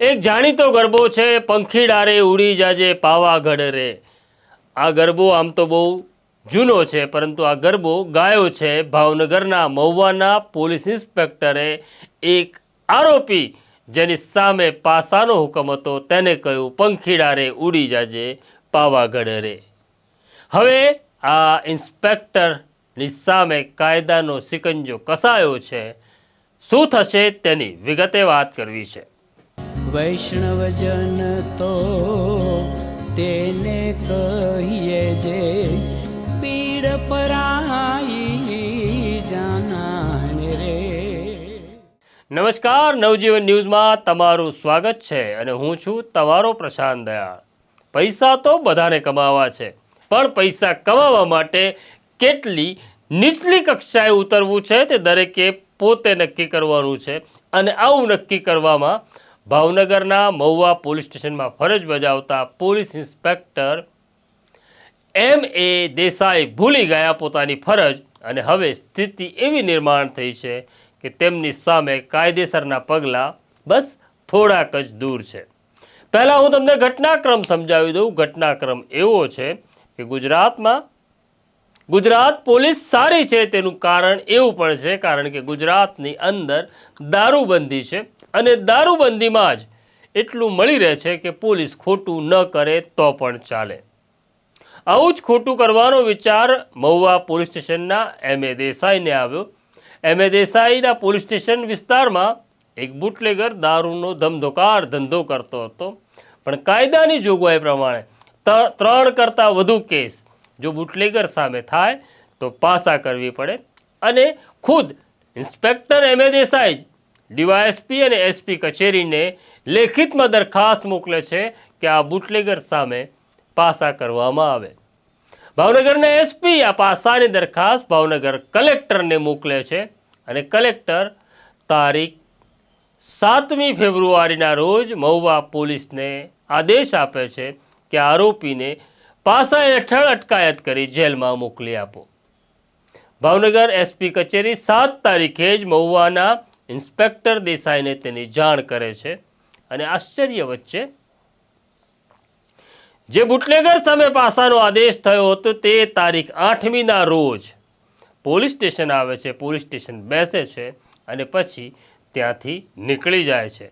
એક જાણીતો ગરબો છે પંખીડારે ઉડી જાજે પાવાગઢ રે. આ ગરબો આમ તો બહુ જૂનો છે, પરંતુ આ ગરબો ગાયો છે ભાવનગરના મહુવાના પોલીસ ઇન્સ્પેક્ટરે એક આરોપી, જેની સામે પાસાનો હુકમ હતો, તેને કહ્યું પંખીડારે ઉડી જાજે પાવાગઢ રે. હવે આ ઇન્સ્પેક્ટરની સામે કાયદાનો સિકંજો કસાયો છે. શું થશે તેની વિગતે વાત કરવી છે. વૈષ્ણવજન તો તેને કહીએ જે પીડ પરાઈ જાનાને રે. નમસ્કાર, નવજીવન ન્યૂઝમાં તમારું સ્વાગત છે અને હું છું તમારો પ્રશાંત દયાળ. પૈસા તો બધાને કમાવા છે, પણ પૈસા કમાવા માટે કેટલી નીચલી કક્ષાએ ઉતરવું છે તે દરેકે પોતે નક્કી કરવાનું છે અને આવું નક્કી કરવામાં ભાવનગરના મહુવા પોલીસ સ્ટેશનમાં ફરજ બજાવતા police inspector M A Desai ભૂલી ગયા પોતાની ફરજ અને હવે સ્થિતિ એવી નિર્માણ થઈ છે કે તેમની સામે કાયદેસરના પગલાં બસ થોડાક જ દૂર છે. પહેલાં હું તમને ઘટનાક્રમ સમજાવી દઉં. ઘટનાક્રમ એવો છે કે ગુજરાતમાં ગુજરાત પોલીસ સારી છે તેનું કારણ એવું પણ છે કારણ કે ગુજરાતની અંદર દારૂબંધી છે. અને દારૂબંધીમાં જ એટલું મળી રહે છે કે પોલીસ ખોટું ન કરે તો પણ ચાલે. આવું જ ખોટું કરવાનો વિચાર મહુવા પોલીસ સ્ટેશનના એમ એ દેસાઈને આવ્યો. એમ એ દેસાઈના પોલીસ સ્ટેશન વિસ્તારમાં એક બુટલેગર દારૂનો ધમધોકાર ધંધો કરતો હતો. પણ કાયદાની જોગવાઈ પ્રમાણે ત્રણ કરતાં વધુ કેસ જો બુટલેગર સામે થાય તો પાસા કરવી પડે. અને ખુદ inspector M A Desai DySP અને એસપી કચેરીને લેખિતમાં દરખાસ્ત મોકલે છે કે આ બુટલેગર સામે પાસા કરવામાં આવે. ભાવનગરના એસપી આ પાસાની દરખાસ્ત ભાવનગર કલેક્ટરને મોકલે છે અને કલેક્ટર તારીખ સાતમી ફેબ્રુઆરીના રોજ મહુવા પોલીસને આદેશ આપે છે કે આરોપીને પાસા હેઠળ અટકાયત કરી જેલમાં મોકલી આપો. ભાવનગર એસપી કચેરી સાત તારીખે જ મહુવાના ઇન્સ્પેક્ટર દેસાઈને તેની જાણ કરે છે અને આશ્ચર્ય વચ્ચે, જે બુટલેગર સામે પાસાનો આદેશ થયો હતો તે તારીખ આઠમીના રોજ પોલીસ સ્ટેશન આવે છે, પોલીસ સ્ટેશન બેસે છે અને પછી ત્યાંથી નીકળી જાય છે.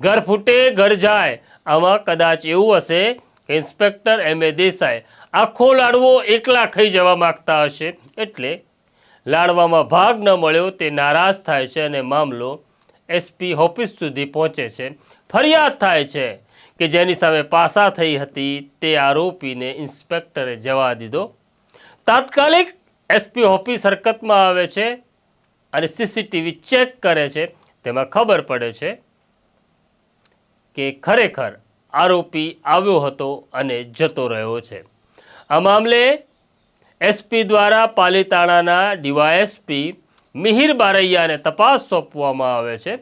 ઘર ફૂટે, ઘર જાય, આમાં કદાચ એવું હશે કે ઇન્સ્પેક્ટર એમ. એ. દેસાઈ આખો લાડવો એકલા ખાઈ જવા માગતા હશે એટલે લાડવામાં ભાગ ન મળ્યો તે નારાજ થાય છે અને મામલો એસપી ઓફિસ સુધી પહોંચે છે. ફરિયાદ થાય છે કે જેની સામે પાસા થઈ હતી તે આરોપીને ઇન્સ્પેક્ટરે જવા દીધો. તાત્કાલિક એસપી ઓફિસ હરકતમાં આવે છે અને સીસીટીવી ચેક કરે છે. તેમાં ખબર પડે છે કે ખરેખર આરોપી આવ્યો હતો અને જતો રહ્યો છે. આ મામલે એસપી દ્વારા પાલીતાણાના ડીવાયએસપી મિહિર બારૈયાને તપાસ સોંપવામાં આવે છે.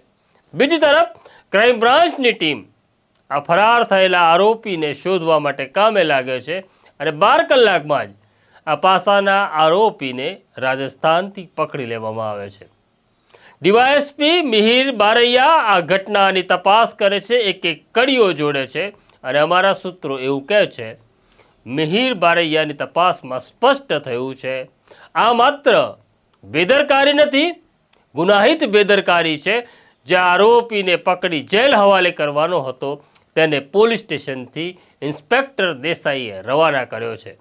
બીજી તરફ, ક્રાઇમ બ્રાન્ચની ટીમ આ ફરાર થયેલા આરોપીને શોધવા માટે કામે લાગે છે અને બાર કલાકમાં જ આ પાસાના આરોપીને રાજસ્થાનથી પકડી લેવામાં આવે છે. ડીવાયએસપી મિહિર બારૈયા આ ઘટનાની તપાસ કરે છે એક એક કડીઓ જોડે છે અને અમારા સૂત્રો એવું કહે છે મિહિર બારૈયાની તપાસમાં સ્પષ્ટ થયું છે, આ માત્ર બેદરકારી નથી, ગુનાહિત બેદરકારી છે, જે આરોપીને પકડી જેલ હવાલે કરવાનો હતો, તેને પોલીસ સ્ટેશનથી ઇન્સ્પેક્ટર દેસાઈએ રવાના કર્યો છે.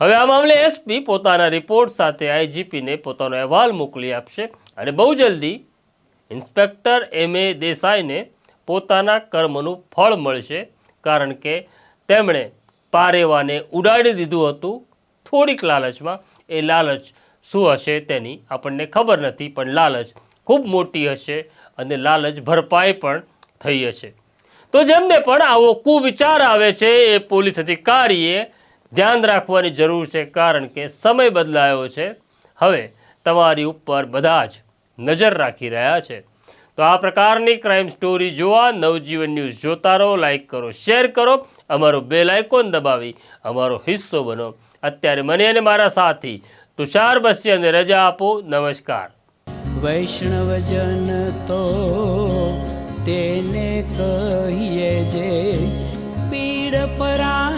હવે આ મામલે એસપી પોતાના રિપોર્ટ સાથે આઈજીપીને પોતાનો અહેવાલ મોકલી આપશે અને બહુ જલ્દી ઇન્સ્પેક્ટર એમ એ દેસાઈને પોતાના કર્મનું ફળ મળશે, કારણ કે તેમણે પારેવાને ઉડાડી દીધું હતું. થોડીક લાલચમાં, એ લાલચ શું હશે તેની આપણને ખબર નથી, પણ લાલચ ખૂબ મોટી હશે અને લાલચ ભરપાઈ પણ થઈ હશે. તો જેમને પણ આવો કુવિચાર આવે છે, એ પોલીસ અધિકારીએ ધ્યાન રાખવાની જરૂર છે, કારણ કે સમય બદલાયો છે. હવે તમારી ઉપર બધા જ નજર રાખી રહ્યા છે. તો આ પ્રકારની ક્રાઇમ સ્ટોરી જોવા નવજીવન ન્યૂઝ જોતા રહો લાઇક કરો શેર કરો. અમારો બેલ આઇકોન દબાવી, અમારો હિસ્સો બનો. અત્યારે મને અને મારા સાથી તુષાર બસિયાને રજા આપો. નમસ્કાર. વૈષ્ણવજન તો તેને કહીએ જે પીડ પરાઈ